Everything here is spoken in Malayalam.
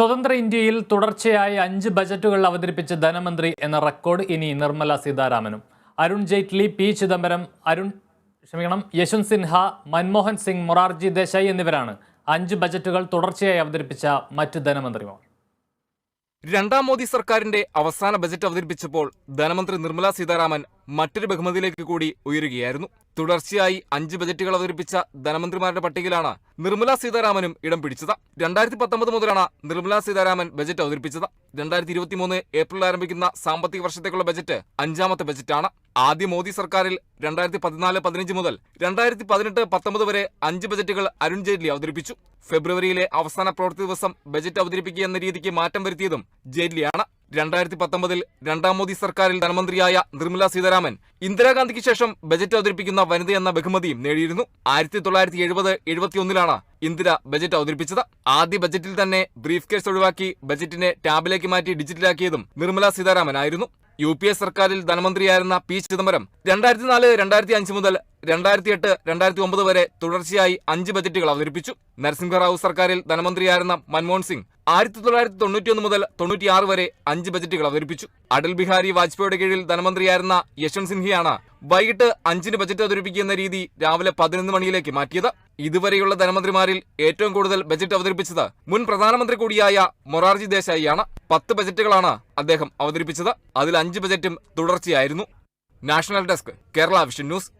സ്വതന്ത്ര ഇന്ത്യയിൽ തുടർച്ചയായി അഞ്ച് ബജറ്റുകൾ അവതരിപ്പിച്ച ധനമന്ത്രി എന്ന റെക്കോർഡ് ഇനി നിർമ്മല സീതാരാമനും. അരുൺ ജെയ്റ്റ്ലി പി ചിദംബരം അരുൺ ക്ഷമിക്കണം യശ്വന്ത് സിൻഹ മൻമോഹൻ സിംഗ് മൊറാർജി ദേശായി എന്നിവരാണ് അഞ്ച് ബജറ്റുകൾ തുടർച്ചയായി അവതരിപ്പിച്ച മറ്റ് ധനമന്ത്രിമാർ. രണ്ടാം മോദി സർക്കാരിന്റെ അവസാന ബജറ്റ് അവതരിപ്പിച്ചപ്പോൾ ധനമന്ത്രി നിർമ്മല സീതാരാമൻ മറ്റൊരു ബഹുമതിയിലേക്ക് കൂടി ഉയരുകയായിരുന്നു. തുടർച്ചയായി അഞ്ച് ബജറ്റുകൾ അവതരിപ്പിച്ച ധനമന്ത്രിമാരുടെ പട്ടികയിലാണ് നിർമ്മല സീതാരാമനും ഇടം പിടിച്ചത്. രണ്ടായിരത്തി പത്തൊമ്പത് മുതലാണ് നിർമ്മല സീതാരാമൻ ബജറ്റ് അവതരിപ്പിച്ചത്. രണ്ടായിരത്തി ഇരുപത്തിമൂന്ന് ഏപ്രിൽ ആരംഭിക്കുന്ന സാമ്പത്തിക വർഷത്തേക്കുള്ള ബജറ്റ് അഞ്ചാമത്തെ ബജറ്റാണ്. ആദ്യ മോദി സർക്കാരിൽ രണ്ടായിരത്തി പതിനാല് പതിനഞ്ച് മുതൽ രണ്ടായിരത്തി പതിനെട്ട് പത്തൊമ്പത് വരെ അഞ്ച് ബജറ്റുകൾ അരുൺ ജെയ്റ്റ്ലി അവതരിപ്പിച്ചു. ഫെബ്രുവരിയിലെ അവസാന പ്രവൃത്തി ദിവസം ബജറ്റ് അവതരിപ്പിക്കുക എന്ന രീതിക്ക് മാറ്റം വരുത്തിയതും ജെയ്റ്റ്ലിയാണ്. രണ്ടായിരത്തി പത്തൊമ്പതിൽ രണ്ടാം മോദി സർക്കാരിൽ ധനമന്ത്രിയായ നിർമ്മല സീതാരാമൻ ഇന്ദിരാഗാന്ധിക്ക് ശേഷം ബജറ്റ് അവതരിപ്പിക്കുന്ന വനിത എന്ന ബഹുമതിയും നേടിയിരുന്നു. ആയിരത്തി തൊള്ളായിരത്തി എഴുപത് എഴുപത്തിയൊന്നിലാണ് ഇന്ദിര ബജറ്റ് അവതരിപ്പിച്ചത്. ആദ്യ ബജറ്റിൽ തന്നെ ബ്രീഫ് കേസ് ഒഴിവാക്കി ബജറ്റിനെ ടാബിലേക്ക് മാറ്റി ഡിജിറ്റലാക്കിയതും നിർമ്മല സീതാരാമൻ ആയിരുന്നു. യു പി എ സർക്കാരിൽ ധനമന്ത്രിയായിരുന്ന പി ചിദംബരം രണ്ടായിരത്തി നാല് രണ്ടായിരത്തി അഞ്ച് മുതൽ രണ്ടായിരത്തി എട്ട് രണ്ടായിരത്തി ഒമ്പത് വരെ തുടർച്ചയായി അഞ്ച് ബജറ്റുകൾ അവതരിപ്പിച്ചു. നരസിംഹറാവു സർക്കാരിൽ ധനമന്ത്രിയായിരുന്ന മൻമോഹൻ സിംഗ് ആയിരത്തി തൊള്ളായിരത്തി തൊണ്ണൂറ്റിയൊന്ന് മുതൽ തൊണ്ണൂറ്റിയാറ് വരെ അഞ്ച് ബജറ്റുകൾ അവതരിപ്പിച്ചു. അടൽ ബിഹാരി വാജ്പേയിയുടെ കീഴിൽ ധനമന്ത്രിയായിരുന്ന യശ്വന്ത് സിൻഹയാണ് വൈകിട്ട് അഞ്ചിന് ബജറ്റ് അവതരിപ്പിക്കുന്ന രീതി രാവിലെ പതിനൊന്ന് മണിയിലേക്ക് മാറ്റിയത്. ഇതുവരെയുള്ള ധനമന്ത്രിമാരിൽ ഏറ്റവും കൂടുതൽ ബജറ്റ് അവതരിപ്പിച്ചത് മുൻ പ്രധാനമന്ത്രി കൂടിയായ മൊറാർജി ദേശായിയാണ്. പത്ത് ബജറ്റുകളാണ് അദ്ദേഹം അവതരിപ്പിച്ചത്. അതിൽ അഞ്ച് ബജറ്റും തുടർച്ചയായിരുന്നു. National desk Kerala vision news.